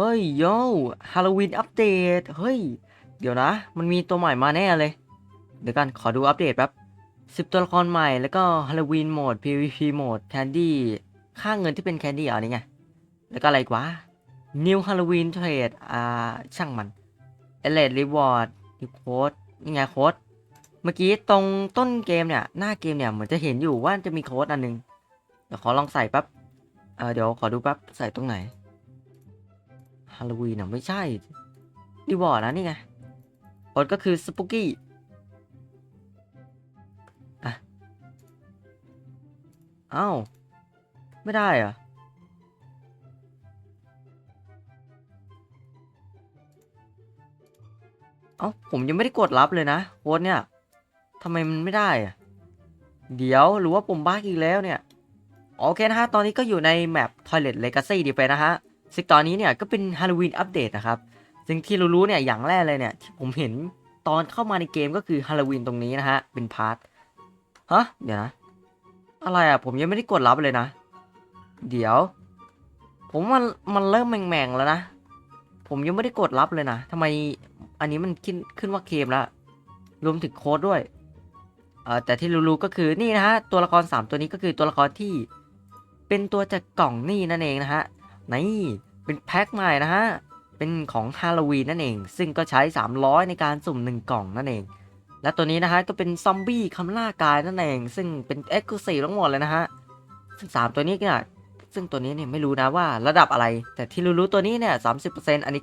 เฮ้ยโยฮาโลวีนอัปเดต เฮ้ย เดี๋ยวนะ มันมีตัวใหม่มาแน่เลย เดี๋ยวกัน ขอดูอัปเดตแป๊บสิบตัวละครใหม่แล้วก็ฮาโลวีนโหมด PVP โหมดแคนดี้ ค่าเงินที่เป็นแคนดี้อะนี่ไง แล้วก็อะไรกวะ New Halloween Trade อ่า ช่างมัน e l e t Reward นี่โค้ดนี่ไงโค้ด เมื่อกี้ตรงต้นเกมเนี่ย หน้าเกมเนี่ยเหมือนจะเห็นอยู่ว่าจะมีโค้ดอันหนึง เดี๋ยวขอลองใส่แป๊บเออเดี๋ยวขอดูแป๊บใส่ตรงไหน ฮาโลวีนอะไม่ใช่รีวอร์ดนะนี่ไงโค้ดก็คือสปุกี้อะเอ้า ไม่ได้เหรอะเอ้าผมยังไม่ได้กดรับเลยนะโค้ดเนี่ยทำไมมันไม่ได้อะเดี๋ยวหรือว่าผมบ้าอีกแล้วเนี่ย โอเคนะฮะ ตอนนี้ก็อยู่ในแมป Toilet Legacy ดีไปนะฮะ ซึ่งตอนนี้เนี่ยก็เป็น Halloween อัปเดตนะครับ ซึ่งที่รู้ๆเนี่ยอย่างแรกเลยเนี่ยที่ผมเห็นตอนเข้ามาในเกมก็คือ Halloween ตรงนี้นะฮะ เป็นพาร์ทฮะเดี๋ยวนะ อะไรอะ ผมยังไม่ได้กดรับเลยนะ เดี๋ยว ผมมันมันเริ่มแหม่งๆแล้วนะ ผมยังไม่ได้กดรับเลยนะทำไมอันนี้มันขึ้นขึ้นว่าเกมแล้วรวมถึงโค้ดด้วยเออแต่ที่รู้ๆก็คือนี่นะฮะตัวละคร 3 ตัวนี้ก็คือตัวละครที่เป็นตัวจากกล่องนี่นั่นเองนะฮะ นี่เป็นแพ็คใหม่นะฮะ เป็นของฮาโลวีนนั่นเอง ซึ่งก็ใช้ 300 ในการสุ่ม 1 กล่องนั่นเอง และตัวนี้นะฮะก็เป็นซอมบี้คำล่ากายนั่นเอง ซึ่งเป็นเอ็กซ์คลูซีฟทั้งหมดเลยนะฮะ ซึ่ง 3 ตัวนี้เนี่ยซึ่งตัวนี้เนี่ยไม่รู้นะว่าระดับอะไร แต่ที่รู้ๆตัวนี้เนี่ย30%อันนี้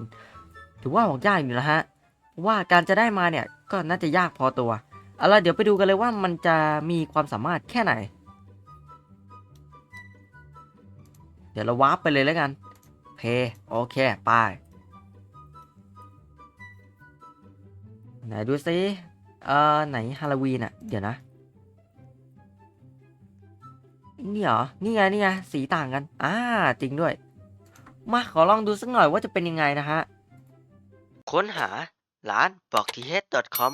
9.9%ถือว่าออกยากอยู่นะฮะเพราะว่าการจะได้มาเนี่ยก็น่าจะยากพอตัวเอาล่ะเดี๋ยวไปดูกันเลยว่ามันจะมีความสามารถแค่ไหน ดี๋ยวเราวาร์ปไปเลยแล้วกันเพโอเคไปไหนดูซิเอ่อไหนฮาโลวีนอะเดี๋ยวนะนี่เหรอ นี่ไง นี่ไง สีต่างกัน อ่า จริงด้วย มาขอลองดูสักหน่อยว่าจะเป็นยังไงนะฮะ ค้นหาร้าน b o k t h e a d c o m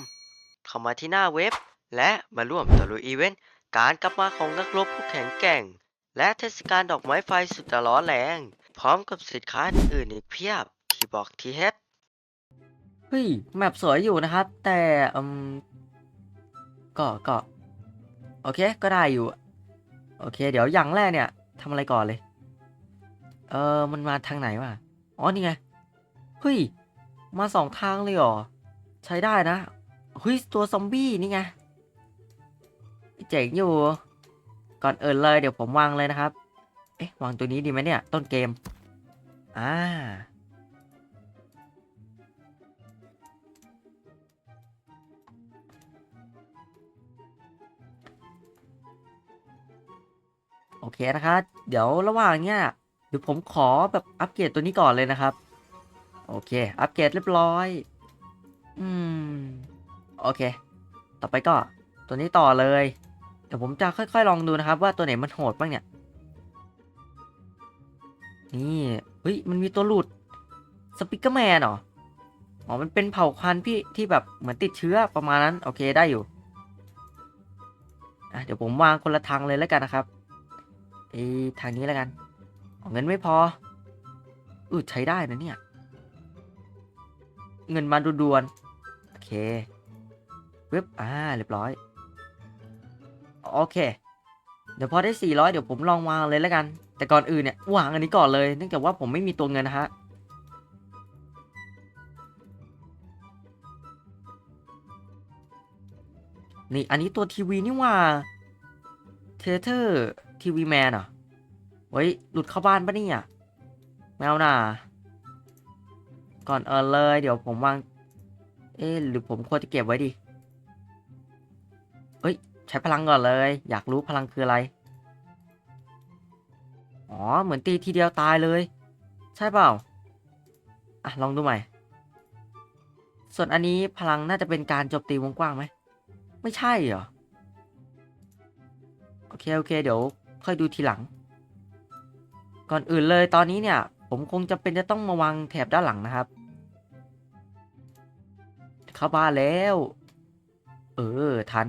เข้ามาที่หน้าเว็บ และมาร่วมตะลุยอีเวนต์ การกลับมาของนักรบผู้แข็งแกร่ง และเทศกาลดอกไม้ไฟสุดร้อนแรง พร้อมกับสินค้าอื่นอีกเพียบที่บอกทีเฮดเฮ้ยแมปสวยอยู่นะครับ แต่อืมก็ก็โอเคก็ได้อยู่ โอเค เดี๋ยวอย่างแรกเนี่ยทำอะไรก่อนเลย เออมันมาทางไหนวะอ๋อนี่ไงเฮ้ยมาสองทางเลยเหรอ ใช้ได้นะเฮ้ยตัวซอมบี้นี่ไงเจ๋งอยู่ ก่อนเอื่นเลยเดี๋ยวผมวางเลยนะครับ เอ๊ะวางตัวนี้ดีไหมเนี่ย ต้นเกม อ่า โอเคนะครับ เดี๋ยวระหว่างเนี้ยเดี๋ยวผมขอแบบอัปเกรดตัวนี้ก่อนเลยนะครับ โอเค อัปเกรดเรียบร้อย อืม โอเค ต่อไปก็ตัวนี้ต่อเลย ดี๋ยวผมจะค่อยๆลองดูนะครับ ว่าตัวไหนมันโหดบ้างเนี่ย นี่เฮ้ยมันมีตัวหลุดสปิเกอร์แมนเหรออ๋อมันเป็นเผ่าพันพี่ที่แบบเหมือนติดเชื้อประมาณนั้น โอเคได้อยู่อะเดี๋ยวผมวางคนละทางเลยแล้วกันนะครับเอ้ทางนี้แล้วกันอเงินไม่พออืดใช้ได้นะเนี่ย เงินมาด่วนๆโอเคเว็บอ่าเรียบร้อย โอเค เดี๋ยวพอได้ 400 เดี๋ยวผมลองวางเลยแล้วกัน แต่ก่อนอื่นเนี่ยวางอันนี้ก่อนเลย เนื่องจากว่าผมไม่มีตัวเงินนะฮะ นี่อันนี้ตัวทีวีนี่ว่าเทเทอร์ทีวีแมนเหรอเฮ้ย หลุดเข้าบ้านปะเนี่ยแมวน่ะ ก่อนเออเลย เดี๋ยวผมวาง เอ๊หรือผมควรจะเก็บไว้ดิเฮ้ย ช้พลังก่อนเลย อยากรู้พลังคืออะไร อ๋อ เหมือนตีทีเดียวตายเลย ใช่เปล่า อะ ลองดูใหม่ ส่วนอันนี้พลังน่าจะเป็นการโจมตีวงกว้างไหม ไม่ใช่เหรอ โอเค โอเค เดี๋ยวค่อยดูทีหลัง ก่อนอื่นเลยตอนนี้เนี่ย ผมคงจะเป็นจะต้องมาวางแถบด้านหลังนะครับ เข้าบ้านแล้ว เออ ทัน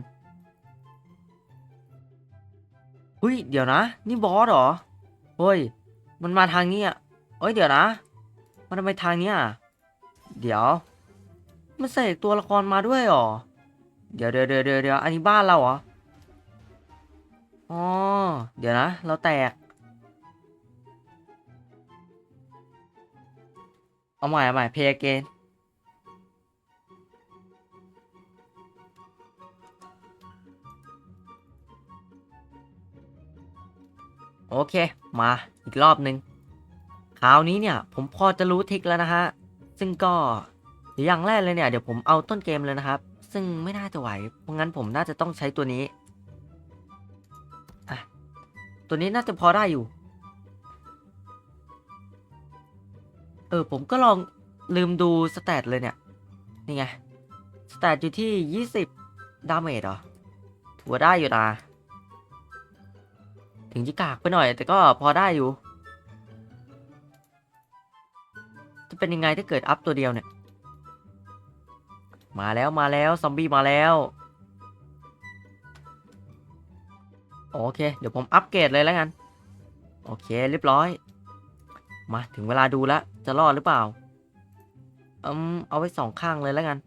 เฮ้ยเดี๋ยวนะ นี่บอสเหรอเฮ้ย มันมาทางนี้อะเอ้ยเดี๋ยวนะ มันทำไมทางนี้ยเดี๋ยว มันเสกตัวละครมาด้วยเหรอเดี๋ยวเดี๋ยวเดี๋ยวเดี๋ยวเดี๋ยวอันนี้บ้านเราเหรออ๋อเดี๋ยวนะ เราแตก เอาใหม่เอาใหม่เพย์เกน โอเค มาอีกรอบหนึ่งคราวนี้เนี่ยผมพอจะรู้ทิกแล้วนะฮะ ซึ่งก็อย่างแรกเลยเนี่ยเดี๋ยวผมเอาต้นเกมเลยนะครับ ซึ่งไม่น่าจะไหว เพราะงั้นผมน่าจะต้องใช้ตัวนี้ อะ ตัวนี้น่าจะพอได้อยู่ เออผมก็ลองลืมดูสแตทเลยเนี่ย นี่ไงสแตทอยู่ที่ 20 ดาเมจเหรอ ถือว่าได้อยู่นะ ถึงจะกากไปหน่อย แต่ก็พอได้อยู่ จะเป็นยังไงถ้าเกิดอัพตัวเดียวเนี่ย มาแล้วมาแล้วซอมบี้มาแล้วโอเค เดี๋ยวผมอัปเกรดเลยแล้วกัน โอเคเรียบร้อย มาถึงเวลาดูแล้ว จะรอดหรือเปล่าอืมเอาไว้สองข้างเลยแล้วกัน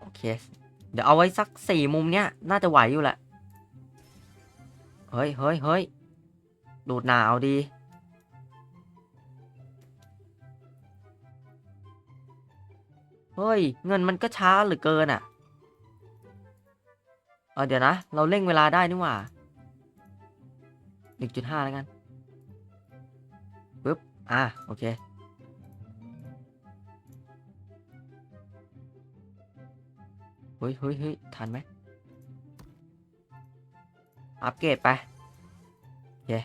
โอเค เดี๋ยวเอาไว้สักสี่มุมเนี้ยน่าจะไหวอยู่แหละ เฮ้ยเฮ้ยเฮ้ยดูดหนาวดี เฮ้ย เงินมันก็ช้าเหลือเกินอะ เออเดี๋ยวนะ เราเร่งเวลาได้นี่หว่าหนึ่งจุดห้าแล้วกันปึ๊บ อะ โอเค เฮ้ยเฮ้ยเฮ้ยทันไหมอัปเกรดไปเย้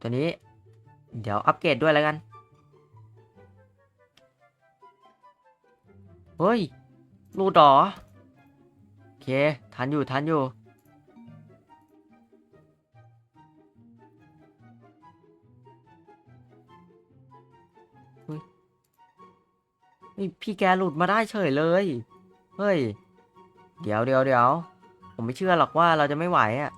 ตัวนี้ เดี๋ยวอัปเกรดด้วยแล้วกัน เฮ้ยรูดอโอเค ทันอยู่ ทันอยู่ เฮ้ยพี่แกหลุดมาได้เฉยเลย เฮ้ย เดี๋ยวเดี๋ยวเดี๋ยว ผมไม่เชื่อหรอกว่าเราจะไม่ไหวอะ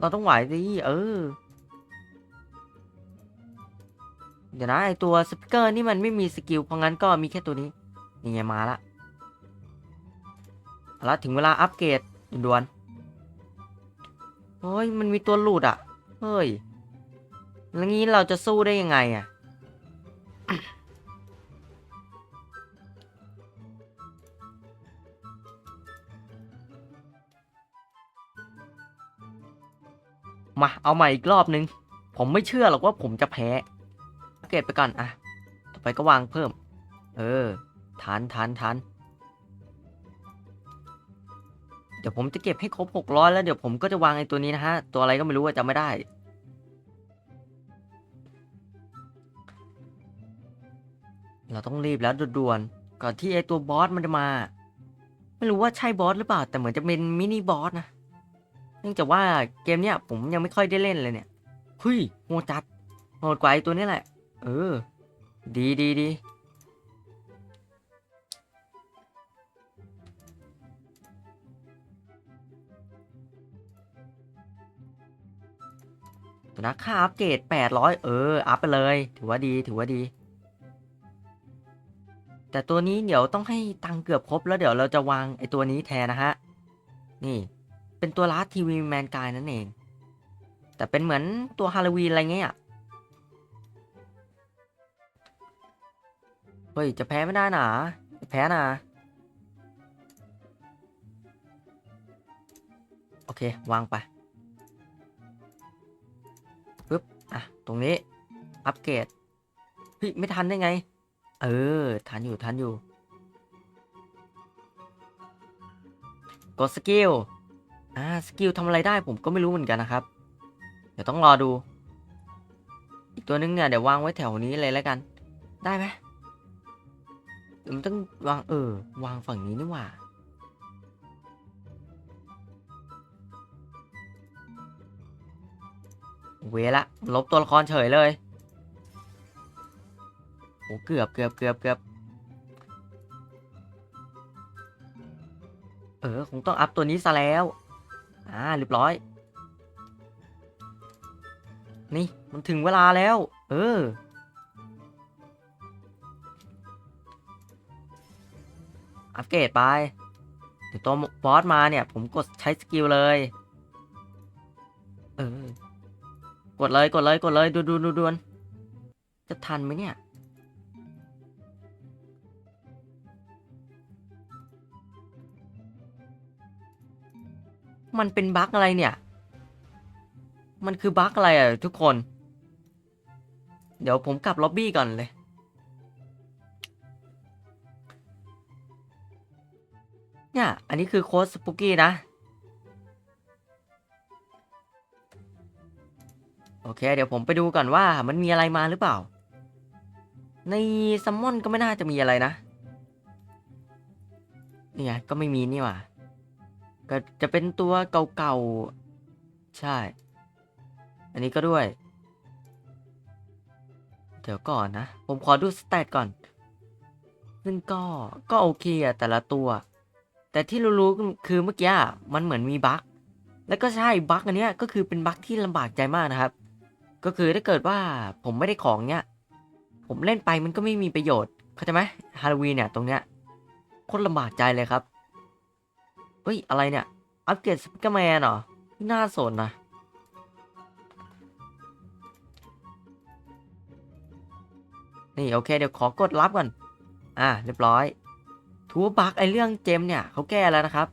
เราต้องไหวสิเออ เดี๋ยวนะไอตัวสปิเกอร์นี่มันไม่มีสกิล เพราะงั้นก็มีแค่ตัวนี้ นี่ไงมาละเอาละถึงเวลาอัปเกรดด่วนๆ เฮ้ย มันมีตัวหลุดอะ เฮ้ย แล้วงี้เราจะสู้ได้ยังไงอะ มา เอาใหม่อีกรอบนึง ผมไม่เชื่อหรอกว่าผมจะแพ้เกรดไปก่อนอะต่อไปก็วางเพิ่ม เออ ทันทันทัน เดี๋ยวผมจะเก็บให้ครบหกร้อยแล้วเดี๋ยวผมก็จะวางไอ้ตัวนี้นะฮะ ตัวอะไรก็ไม่รู้อะจำไม่ได้ เราต้องรีบแล้วด่วนๆก่อนที่ไอ้ตัวบอสมันจะมา ไม่รู้ว่าใช่บอสหรือเปล่า แต่เหมือนจะเป็นมินิบอสนะ เนื่องจากว่าเกมเนี้ยผมยังไม่ค่อยได้เล่นเลยเนี่ยเฮ้ยโหดจัดโหดกว่าไอ้ตัวนี้แหละ เออ ดีดีดี ตัวนะค่าอัปเกรดแปดร้อยเออ อัพไปเลย ถือว่าดี ถือว่าดี แต่ตัวนี้เดี๋ยวต้องให้ตังเกือบครบแล้วเดี๋ยวเราจะวางไอตัวนี้แทนนะฮะ นี่ เป็นตัวลาร์ทีวีแมนกายนั่นเอง แต่เป็นเหมือนตัวฮาโลวีนอะไรเงี้ย เฮ้ย จะแพ้ไม่ได้นะแพ้นะโอเค วางไป ตรงนี้ อัปเกรดเฮ้ย ไม่ทันได้ไง เออ ทันอยู่ ทันอยู่ กดสกิล อ่า สกิลทำอะไรได้ผมก็ไม่รู้เหมือนกันนะครับ เดี๋ยวต้องรอดู อีกตัวนึงเนี่ย เดี๋ยววางไว้แถวนี้เลยแล้วกัน ได้ไหมเดี๋ยวมันต้องวางเออ วางฝั่งนี้นี่หว่า เวละ ลบตัวละครเฉยเลยโอ้เกือบเกือบเกือบเกือบเออ คงต้องอัพตัวนี้ซะแล้ว อ่าเรียบร้อย นี่ มันถึงเวลาแล้ว เออ อัพเกรดไปเดี๋ยวตัวบอสมาเนี่ย ผมกดใช้สกิลเลย เออ กดเลยกดเลยกดเลยดูดูดูดวนจะทันไหมเนี่ย มันเป็นบั๊กอะไรเนี่ย มันคือบั๊กอะไรอะทุกคน เดี๋ยวผมกลับล็อบบี้ก่อนเลยเนี่ยอันนี้คือโค้ดสปุกี้นะ เค เดี๋ยวผมไปดูก่อนว่ามันมีอะไรมาหรือเปล่า ในซัมมอนก็ไม่น่าจะมีอะไรนะนี่ไงก็ไม่มีนี่หว่า ก็จะเป็นตัวเก่าๆ ใช่ อันนี้ก็ด้วย เดี๋ยวก่อนนะ ผมขอดูสเตตก่อน ซึ่งก็ก็โอเคอะแต่ละตัว แต่ที่รู้ๆคือเมื่อกี้มันเหมือนมีบั๊กแล้วก็ใช่บั๊กอันเนี้ยก็คือเป็นบั๊กที่ลำบากใจมากนะครับ ก็คือถ้าเกิดว่าผมไม่ได้ของเนี้ย ผมเล่นไปมันก็ไม่มีประโยชน์ เข้าใจไหมฮาโลวีนเนี่ยตรงเนี้ยโคตรลำบากใจเลยครับ เฮ้ย อะไรเนี่ย อัปเกรดสปิเกอร์แมนเหรอ น่าสนนะ นี่ โอเค เดี๋ยวขอกดรับก่อน อ่า เรียบร้อย ทูบักไอเรื่องเจมเนี่ยเขาแก้แล้วนะครับ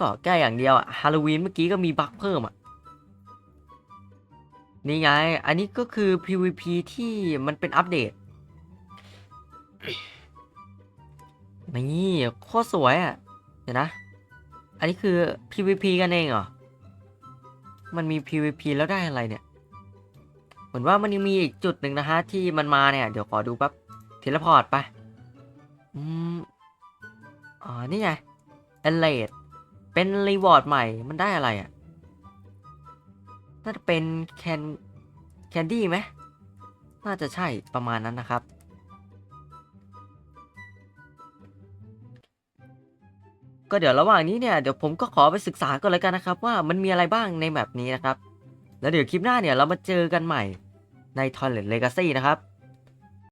ก็แก้อย่างเดียวฮาโลวีนเมื่อกี้ก็มีบักเพิ่มอะ นี่ไง อันนี้ก็คือ PVP ที่มันเป็นอัปเดต นี่โคตรสวยอะเดี๋ยวนะ อันนี้คือ PVP กันเองเหรอ มันมี PVP แล้วได้อะไรเนี่ย เหมือนว่ามันยังมีอีกจุดหนึ่งนะฮะ ที่มันมาเนี่ย เดี๋ยวขอดูแป๊บเทเลพอร์ตไป อืม อ๋อ นี่ไงเอเลดเป็นรีวอร์ดใหม่ มันได้อะไรอะ่ะ น่าจะเป็นแคนแคนดี้ไหมน่าจะใช่ประมาณนั้นนะครับ ก็เดี๋ยวระหว่างนี้เนี่ยเดี๋ยวผมก็ขอไปศึกษาก่อนเลยกันนะครับ ว่ามันมีอะไรบ้างในแบบนี้นะครับ แล้วเดี๋ยวคลิปหน้าเนี่ยเรามาเจอกันใหม่ใน Toilet Legacy นะครับ